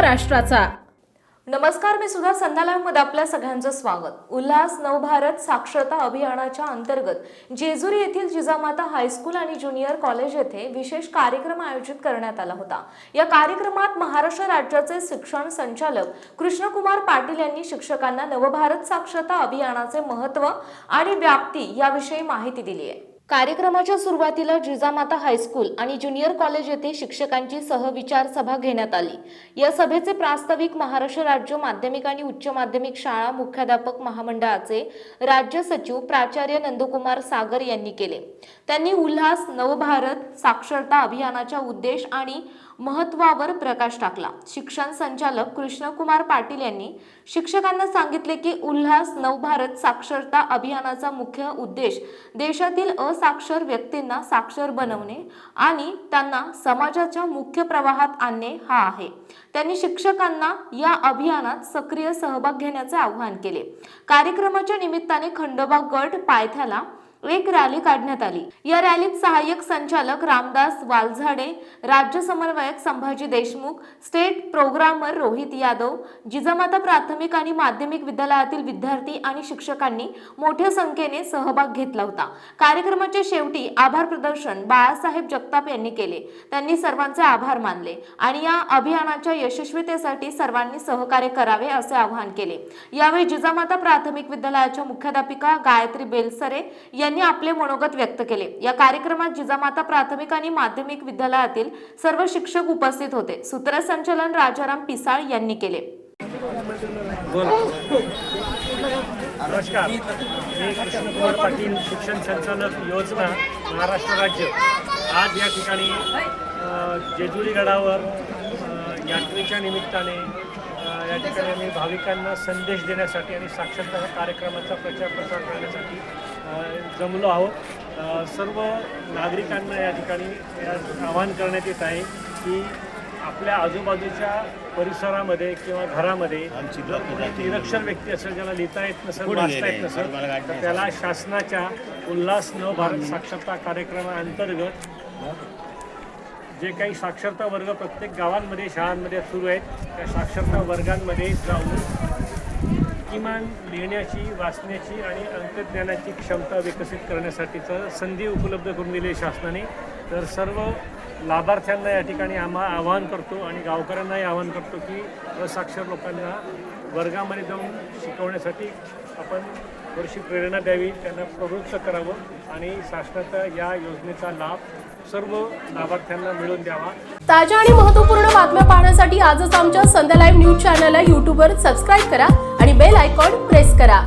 राष्ट्राचा नमस्कार मी सुद्धा संध्यालयमध्ये आपल्या सगळ्यांचं स्वागत. उल्हास नवभारत साक्षरता अभियानाच्या अंतर्गत जेजुरी येथील जिजामाता हायस्कूल आणि ज्युनियर कॉलेज येथे विशेष कार्यक्रम आयोजित करण्यात आला होता. या कार्यक्रमात महाराष्ट्र राज्याचे शिक्षण संचालक कृष्णकुमार पाटील यांनी शिक्षकांना नवभारत साक्षरता अभियानाचे महत्त्व आणि व्याप्ती याविषयी माहिती दिली आहे. कार्यक्रमाच्या सुरुवातीला जिजामाता हायस्कूल आणि ज्युनियर कॉलेज येथे शिक्षकांची सहविचार सभा घेण्यात आली. या सभेचे प्रास्ताविक महाराष्ट्र राज्य माध्यमिक आणि उच्च माध्यमिक शाळा मुख्याध्यापक महामंडळाचे राज्य सचिव प्राचार्य नंदकुमार सागर यांनी केले. त्यांनी उल्हास नवभारत साक्षरता अभियानाच्या उद्देश आणि महत्वावर प्रकाश टाकला. शिक्षण संचालक कृष्णकुमार पाटील यांनी शिक्षकांना सांगितले की उल्हास नवभारत साक्षरता अभियानाचा मुख्य उद्देश देशातील असाक्षर व्यक्तींना साक्षर बनवणे आणि त्यांना समाजाच्या मुख्य प्रवाहात आणणे हा आहे. त्यांनी शिक्षकांना या अभियानात सक्रिय सहभाग घेण्याचे आवाहन केले. कार्यक्रमाच्या निमित्ताने खंडोबा गट पायथ्याला एक रॅली काढण्यात आली. या रॅलीत सहाय्यक संचालक रामदास वालझाडे राज्य समन्वयक संभाजी देशमुख स्टेट प्रोग्रामर रोहित यादव जिजामाता प्राथमिक आणि माध्यमिक विद्यालयातील विद्यार्थी आणि शिक्षकांनी मोठ्या संख्येने सहभाग घेतला होता. कार्यक्रमाच्या शेवटी आभार प्रदर्शन बाळासाहेब जगताप यांनी केले. त्यांनी सर्वांचे आभार मानले आणि या अभियानाच्या यशस्वीतेसाठी सर्वांनी सहकार्य करावे असे आवाहन केले. यावेळी जिजामाता प्राथमिक विद्यालयाच्या मुख्याध्यापिका गायत्री बेलसरे यांनी आपले मनोगत व्यक्त केले. या कार्यक्रमात जिजामाता प्राथमिक आणि माध्यमिक विद्यालयातील सर्व शिक्षक उपस्थित होते. सूत्रसंचालन राजाराम पिसाळ यांनी केले. नमस्कार. मी कृष्णकुमार पाटील शिक्षण संचालक योजना महाराष्ट्र राज्य. आज या ठिकाणी अ, जेजुरी गडावर यात्रेच्या निमित्ताने या ठिकाणी आम्ही भाविकांना संदेश देण्यासाठी आणि साक्षरता कार्यक्रमाचा प्रचार प्रसार करण्यासाठी जमलो आहोत. सर्व नागरिकांना या ठिकाणी आवाहन करण्यात येत आहे की आपल्या आजूबाजूच्या परिसरामध्ये किंवा घरामध्ये निरक्षर व्यक्ती असेल ज्याला लिहिता येत नसेल वाचता येत नसेल तर त्याला शासनाच्या उल्हास न भारत साक्षरता कार्यक्रमाअंतर्गत जे काही साक्षरता वर्ग प्रत्येक गावांमध्ये शाळांमध्ये सुरू आहेत त्या साक्षरता वर्गांमध्ये जाऊन किमान लिहिण्याची वाचण्याची आणि अंकज्ञानाची क्षमता विकसित करण्यासाठीचं संधी उपलब्ध करून दिली आहे शासनाने. तर सर्व लाभार्थ्यांना या ठिकाणी आम्हा आवाहन करतो आणि गावकऱ्यांनाही आवाहन करतो की असाक्षर लोकांना वर्गामध्ये जाऊन शिकवण्यासाठी आपण थोडीशी प्रेरणा द्यावी त्यांना प्रवृत्त करावं आणि शासनाचा या योजनेचा लाभ सर्व लाभार्थ्यांना मिळवून द्यावा. ताज्या आणि महत्त्वपूर्ण बातम्या पाहण्यासाठी आजच आमच्या संध्या लाईव्ह न्यूज चॅनलला यूट्यूबवर सबस्क्राईब करा आणि बेल आयकॉन प्रेस करा.